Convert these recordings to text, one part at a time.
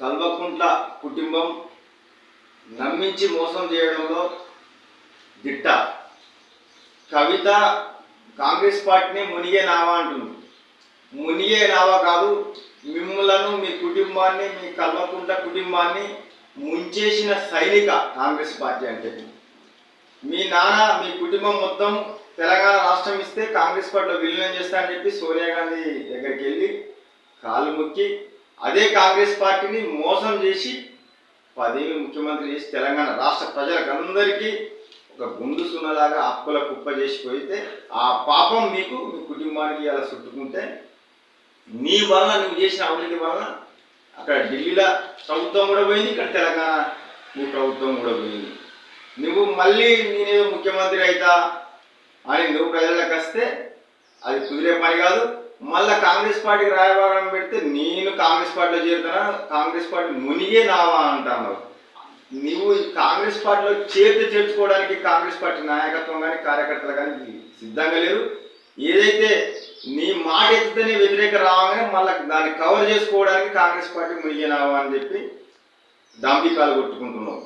కల్వకుంట్ల కుటుంబం నమ్మించి మోసం చేయడంలో దిట్ట. కవిత కాంగ్రెస్ పార్టీని మునిగే నావా అంటుంది. మునిగే నావా కాదు మిమ్మలను మీ కుటుంబాన్ని మీ కల్వకుంట కుటుంబాన్ని ముంచేసిన సైనిక కాంగ్రెస్ పార్టీ అంటే. మీ నాన్న మీ కుటుంబం మొత్తం తెలంగాణ రాష్ట్రం ఇస్తే కాంగ్రెస్ పార్టీలో విలీనం చేస్తా అని చెప్పి సోనియా గాంధీ దగ్గరికి వెళ్ళి కాలు మొక్కి అదే కాంగ్రెస్ పార్టీని మోసం చేసి పదేళ్ళు ముఖ్యమంత్రి చేసి తెలంగాణ రాష్ట్ర ప్రజలకు అందరికీ ఒక గుండు సున్నలాగా అప్పుల కుప్ప చేసి పోయితే ఆ పాపం మీకు మీ కుటుంబానికి అలా చుట్టుకుంటే నీ వలన నువ్వు చేసిన అవినీతి వలన అక్కడ ఢిల్లీలో ప్రభుత్వం కూడా పోయింది ఇక్కడ తెలంగాణ నీ ప్రభుత్వం కూడా పోయింది. నువ్వు మళ్ళీ నేనేదో ముఖ్యమంత్రి అవుతా అని నువ్వు ప్రజలకు వస్తే అది కుదిరే పని కాదు. మళ్ళా కాంగ్రెస్ పార్టీకి రాయబారం పెడితే నేను కాంగ్రెస్ పార్టీలో చేరుతానా? కాంగ్రెస్ పార్టీ మునిగే నావా అంటాను నువ్వు ఈ కాంగ్రెస్ పార్టీలో చేతి చేర్చుకోవడానికి కాంగ్రెస్ పార్టీ నాయకత్వం కానీ కార్యకర్తలు కానీ సిద్ధంగా లేరు. ఏదైతే నీ మాట ఎత్తితేనే వ్యతిరేక రావగానే మళ్ళీ దాన్ని కవర్ చేసుకోవడానికి కాంగ్రెస్ పార్టీ మునిగినావా అని చెప్పి దాంబికాలు కొట్టుకుంటున్నావు.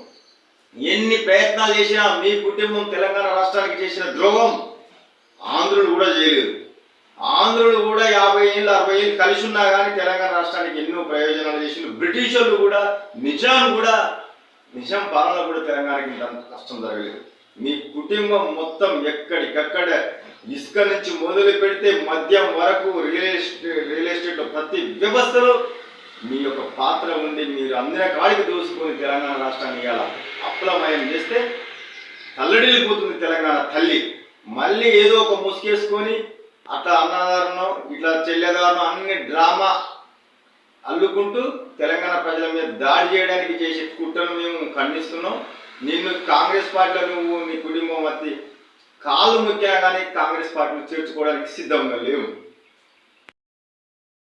ఎన్ని ప్రయత్నాలు చేసినా మీ కుటుంబం తెలంగాణ రాష్ట్రానికి చేసిన ద్రోహం ఆంధ్రులు కూడా చేయలేదు. ఆంధ్రులు కూడా యాభై ఏళ్ళు అరవై ఏళ్ళు కలిసి ఉన్నా కానీ తెలంగాణ రాష్ట్రానికి ఎన్నో ప్రయోజనాలు చేసిన బ్రిటిష్ వాళ్ళు కూడా నిజాం కూడా నిజాం పాలన కూడా తెలంగాణకి ఇంత కష్టం జరగలేదు. మీ కుటుంబం మొత్తం ఎక్కడికక్కడ ఇసుక నుంచి మొదలు పెడితే మద్యం వరకు రియల్ ఎస్టేట్ రియల్ ఎస్టేట్ ప్రతి వ్యవస్థలో మీ యొక్క పాత్ర ఉంది మీరు అందిన కాడికి దోసుకొని తెలంగాణ రాష్ట్రాన్ని ఇవాళ అప్లమయం చేస్తే తల్లడిల్లిపోతుంది తెలంగాణ తల్లి. మళ్ళీ ఏదో ఒక ముసుకేసుకొని అట్లా అన్నదారును ఇట్లా చెల్లెదారును అన్ని డ్రామా అల్లుకుంటూ తెలంగాణ ప్రజల మీద దాడి చేయడానికి చేసే కుట్రను మేము ఖండిస్తున్నాం. నిన్ను కాంగ్రెస్ పార్టీలో నువ్వు నీ కుటుంబం అతి కాలు ముఖ్యంగా కానీ కాంగ్రెస్ పార్టీని చేర్చుకోవడానికి సిద్ధంగా లేవు.